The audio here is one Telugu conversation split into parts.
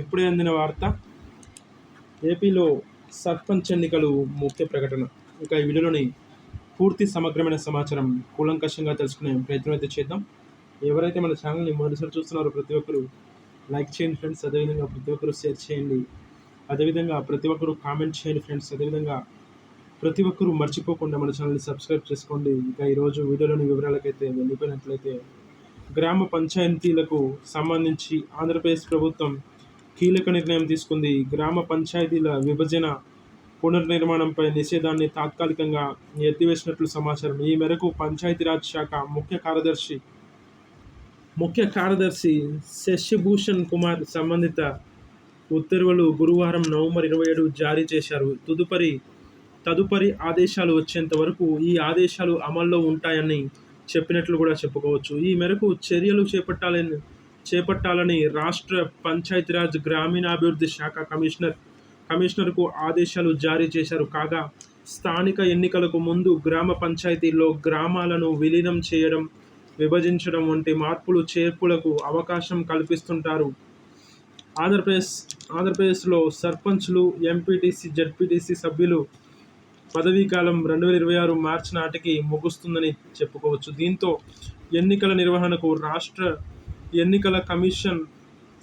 ఇప్పుడే అందిన వార్త ఏపీలో సర్పంచ్ ఎన్నికలు ముఖ్య ప్రకటన. ఇక ఈ వీడియోలోని పూర్తి సమగ్రమైన సమాచారం కూలంకషంగా తెలుసుకునే ప్రయత్నం అయితే చేద్దాం. ఎవరైతే మన ఛానల్ని మొదటిసారి చూస్తున్నారో ప్రతి ఒక్కరు లైక్ చేయండి ఫ్రెండ్స్ అదేవిధంగా ప్రతి ఒక్కరు షేర్ చేయండి. అదేవిధంగా ప్రతి ఒక్కరు కామెంట్ చేయండి ఫ్రెండ్స్ అదేవిధంగా ప్రతి ఒక్కరు మర్చిపోకుండా మన ఛానల్ని సబ్స్క్రైబ్ చేసుకోండి. ఇంకా ఈరోజు వీడియోలోని వివరాలకైతే వెళ్ళిపోయినట్లయితే గ్రామ పంచాయతీలకు సంబంధించి ఆంధ్రప్రదేశ్ ప్రభుత్వం కీలక నిర్ణయం తీసుకుంది. గ్రామ పంచాయతీల విభజన పునర్నిర్మాణంపై నిషేధాన్ని తాత్కాలికంగా ఎత్తివేసినట్లు సమాచారం. ఈ మేరకు పంచాయతీరాజ్ శాఖ ముఖ్య కార్యదర్శి ముఖ్య కార్యదర్శి శశిభూషణ్ కుమార్ సంబంధిత ఉత్తర్వులు గురువారం నవంబర్ ఇరవై ఏడు జారీ చేశారు. తదుపరి తదుపరి ఆదేశాలు వచ్చేంత వరకు ఈ ఆదేశాలు అమల్లో ఉంటాయని చెప్పినట్లు కూడా చెప్పుకోవచ్చు. ఈ మేరకు చర్యలు చేపట్టాలని చేపట్టాలని రాష్ట్ర పంచాయతీరాజ్ గ్రామీణాభివృద్ధి శాఖ కమిషనర్ కమిషనర్కు ఆదేశాలు జారీ చేశారు. కాగా స్థానిక ఎన్నికలకు ముందు గ్రామ పంచాయతీల్లో గ్రామాలను విలీనం చేయడం విభజించడం వంటి మార్పులు చేర్పులకు అవకాశం కల్పిస్తుంటారు. ఆంధ్రప్రదేశ్ ఆంధ్రప్రదేశ్లో సర్పంచ్లు ఎంపీటీసీ జడ్పీటీసీ సభ్యులు పదవీకాలం రెండు వేల ఇరవై ఆరు మార్చి నాటికి ముగుస్తుందని చెప్పుకోవచ్చు. దీంతో ఎన్నికల నిర్వహణకు రాష్ట్ర ఎన్నికల కమిషన్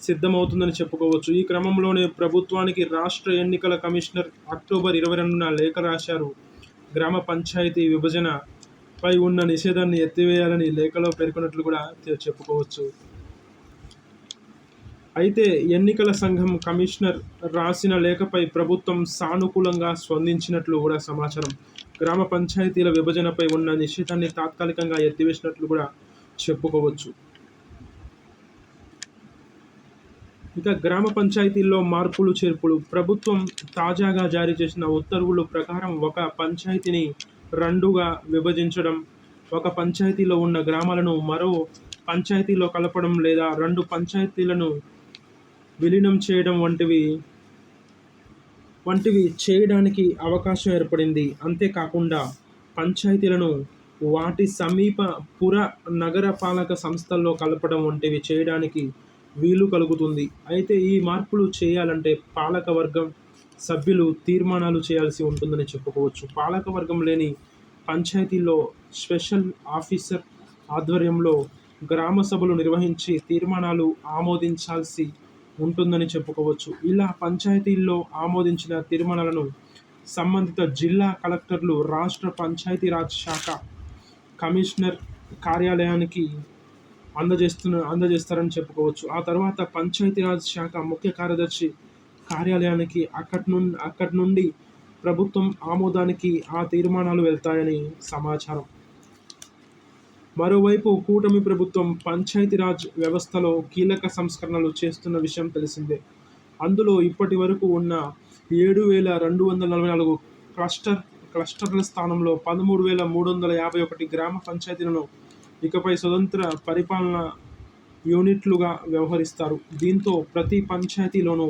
సిద్ధమవుతుందని చెప్పుకోవచ్చు. ఈ క్రమంలోనే ప్రభుత్వానికి రాష్ట్ర ఎన్నికల కమిషనర్ అక్టోబర్ ఇరవై రెండున లేఖ రాశారు. గ్రామ పంచాయతీ విభజనపై ఉన్న నిషేధాన్ని ఎత్తివేయాలని లేఖలో పేర్కొన్నట్లు కూడా చెప్పుకోవచ్చు. అయితే ఎన్నికల సంఘం కమిషనర్ రాసిన లేఖపై ప్రభుత్వం సానుకూలంగా స్పందించినట్లు కూడా సమాచారం. గ్రామ పంచాయతీల విభజనపై ఉన్న నిషేధాన్ని తాత్కాలికంగా ఎత్తివేసినట్లు కూడా చెప్పుకోవచ్చు. ఇక గ్రామ పంచాయతీల్లో మార్పులు చేర్పులు. ప్రభుత్వం తాజాగా జారీ చేసిన ఉత్తర్వుల ప్రకారం ఒక పంచాయతీని రెండుగా విభజించడం ఒక పంచాయతీలో ఉన్న గ్రామాలను మరో పంచాయతీలో కలపడం లేదా రెండు పంచాయతీలను విలీనం చేయడం వంటివి వంటివి చేయడానికి అవకాశం ఏర్పడింది. అంతేకాకుండా పంచాయతీలను వాటి సమీప పుర నగరపాలక సంస్థల్లో కలపడం వంటివి చేయడానికి వీలు కలుగుతుంది. అయితే ఈ మార్పులు చేయాలంటే పాలక వర్గం సభ్యులు తీర్మానాలు చేయాల్సి ఉంటుందని చెప్పుకోవచ్చు. పాలక వర్గం లేని పంచాయతీలో స్పెషల్ ఆఫీసర్ ఆధ్వర్యంలో గ్రామ సభలు నిర్వహించి తీర్మానాలు ఆమోదించాల్సి ఉంటుందని చెప్పుకోవచ్చు. ఇలా పంచాయతీల్లో ఆమోదించిన తీర్మానాలను సంబంధిత జిల్లా కలెక్టర్లు రాష్ట్ర పంచాయతీరాజ్ శాఖ కమిషనర్ కార్యాలయానికి అందజేస్తున్న అందజేస్తారని చెప్పుకోవచ్చు. ఆ తర్వాత పంచాయతీరాజ్ శాఖ ముఖ్య కార్యదర్శి కార్యాలయానికి అక్కడి నుండి అక్కడి నుండి ప్రభుత్వం ఆమోదానికి ఆ తీర్మానాలు వెళ్తాయని సమాచారం. మరోవైపు కూటమి ప్రభుత్వం పంచాయతీరాజ్ వ్యవస్థలో కీలక సంస్కరణలు చేస్తున్న విషయం తెలిసిందే. అందులో ఇప్పటి వరకు ఉన్న ఏడు వేల రెండు వందల నలభై నాలుగు క్లస్టర్ క్లస్టర్ల స్థానంలో పదమూడు వేల మూడు వందల యాభై ఒకటి గ్రామ పంచాయతీలను ఇకపై స్వతంత్ర పరిపాలన యూనిట్లుగా వ్యవహరిస్తారు. దీంతో ప్రతి పంచాయతీలోనూ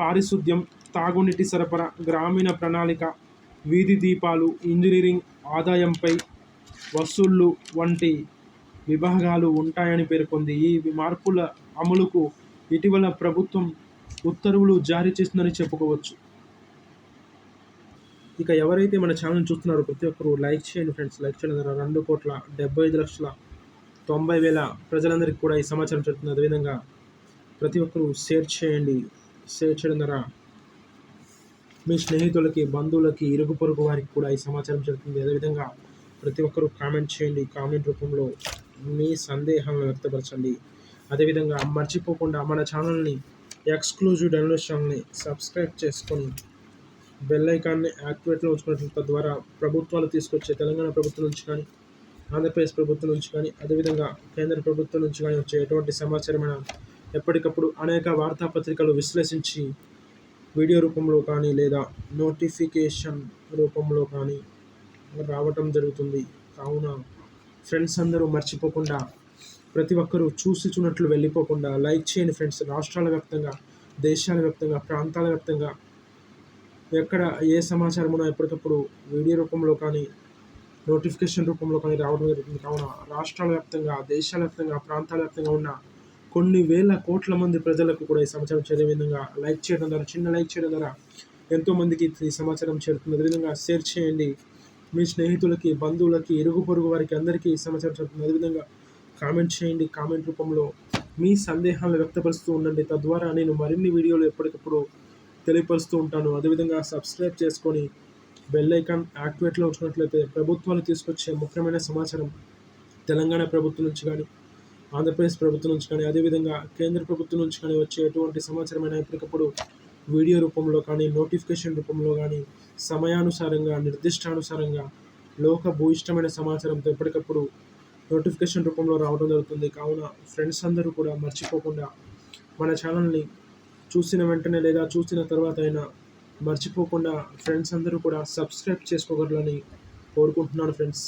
పారిశుద్ధ్యం తాగునీటి సరఫరా గ్రామీణ ప్రణాళిక వీధి దీపాలు ఇంజనీరింగ్ ఆదాయంపై వసూళ్ళు వంటి విభాగాలు ఉంటాయని పేర్కొంది. ఈ మార్పుల అమలుకు ఇటీవల ప్రభుత్వం ఉత్తర్వులు జారీ చేసిందని చెప్పుకోవచ్చు. ఇక ఎవరైతే మన ఛానల్ చూస్తున్నారో ప్రతి ఒక్కరు లైక్ చేయండి ఫ్రెండ్స్. లైక్ చేయడం ద్వారా రెండు కోట్ల డెబ్బై ఐదు లక్షల తొంభై వేల ప్రజలందరికీ కూడా ఈ సమాచారం చెప్తుంది. అదేవిధంగా ప్రతి ఒక్కరూ షేర్ చేయండి. షేర్ చేయడం ద్వారా మీ స్నేహితులకి బంధువులకి ఇరుగు పొరుగు వారికి కూడా ఈ సమాచారం చెప్తుంది. అదేవిధంగా ప్రతి ఒక్కరూ కామెంట్ చేయండి. కామెంట్ రూపంలో మీ సందేహాలను వ్యక్తపరచండి. అదేవిధంగా మర్చిపోకుండా మన ఛానల్ని ఎక్స్క్లూజివ్ డౌన్లోడ్ ఛానల్ని సబ్స్క్రైబ్ చేసుకొని బెల్ ఐకాన్ని యాక్టివేట్లో ఉంచుకున్నట్లు తద్వారా ప్రభుత్వాలు తీసుకొచ్చే తెలంగాణ ప్రభుత్వం నుంచి కానీ ఆంధ్రప్రదేశ్ ప్రభుత్వం నుంచి కానీ అదేవిధంగా కేంద్ర ప్రభుత్వం నుంచి కానీ వచ్చే ఎటువంటి సమాచారమైన ఎప్పటికప్పుడు అనేక వార్తాపత్రికలు విశ్లేషించి వీడియో రూపంలో కానీ లేదా నోటిఫికేషన్ రూపంలో కానీ రావటం జరుగుతుంది. కావున ఫ్రెండ్స్ అందరూ మర్చిపోకుండా ప్రతి ఒక్కరూ చూసి చూనట్లు వెళ్ళిపోకుండా లైక్ చేయండి ఫ్రెండ్స్. రాష్ట్రాల వ్యాప్తంగా దేశాల వ్యాప్తంగా ప్రాంతాల వ్యాప్తంగా ఎక్కడ ఏ సమాచారం ఎప్పటికప్పుడు వీడియో రూపంలో కానీ నోటిఫికేషన్ రూపంలో కానీ రావడం జరుగుతుంది. కావున రాష్ట్రాల వ్యాప్తంగా దేశాల వ్యాప్తంగా ప్రాంతాల వ్యాప్తంగా ఉన్న కొన్ని వేల కోట్ల మంది ప్రజలకు కూడా ఈ సమాచారం చేరే విధంగా లైక్ చేయడం ద్వారా చిన్న లైక్ చేయడం ద్వారా ఎంతోమందికి ఈ సమాచారం చేరుతుంది. అదేవిధంగా షేర్ చేయండి. మీ స్నేహితులకి బంధువులకి ఇరుగు పొరుగు వారికి అందరికీ ఈ సమాచారం చేరుతుంది. అదేవిధంగా కామెంట్ చేయండి. కామెంట్ రూపంలో మీ సందేహాలను వ్యక్తపరుస్తూ ఉండండి. తద్వారా నేను మరిన్ని వీడియోలు ఎప్పటికప్పుడు తెలియపరుస్తూ ఉంటాను. అదేవిధంగా సబ్స్క్రైబ్ చేసుకొని బెల్ ఐకాన్ యాక్టివేట్లో ఉంచినట్లయితే ప్రభుత్వాలు తీసుకొచ్చే ముఖ్యమైన సమాచారం తెలంగాణ ప్రభుత్వం నుంచి కానీ ఆంధ్రప్రదేశ్ ప్రభుత్వం నుంచి కానీ అదేవిధంగా కేంద్ర ప్రభుత్వం నుంచి కానీ వచ్చే ఎటువంటి సమాచారమైనా ఎప్పటికప్పుడు వీడియో రూపంలో కానీ నోటిఫికేషన్ రూపంలో కానీ సమయానుసారంగా నిర్దిష్టానుసారంగా లోక భూయిష్టమైన సమాచారంతో ఎప్పటికప్పుడు నోటిఫికేషన్ రూపంలో రావడం జరుగుతుంది. కావున ఫ్రెండ్స్ అందరూ కూడా మర్చిపోకుండా మన ఛానల్ని చూసిన వెంటనే లేదా చూసిన తర్వాత అయినా మర్చిపోకుండా ఫ్రెండ్స్ అందరూ కూడా సబ్స్క్రైబ్ చేసుకోగలరని కోరుకుంటున్నాను ఫ్రెండ్స్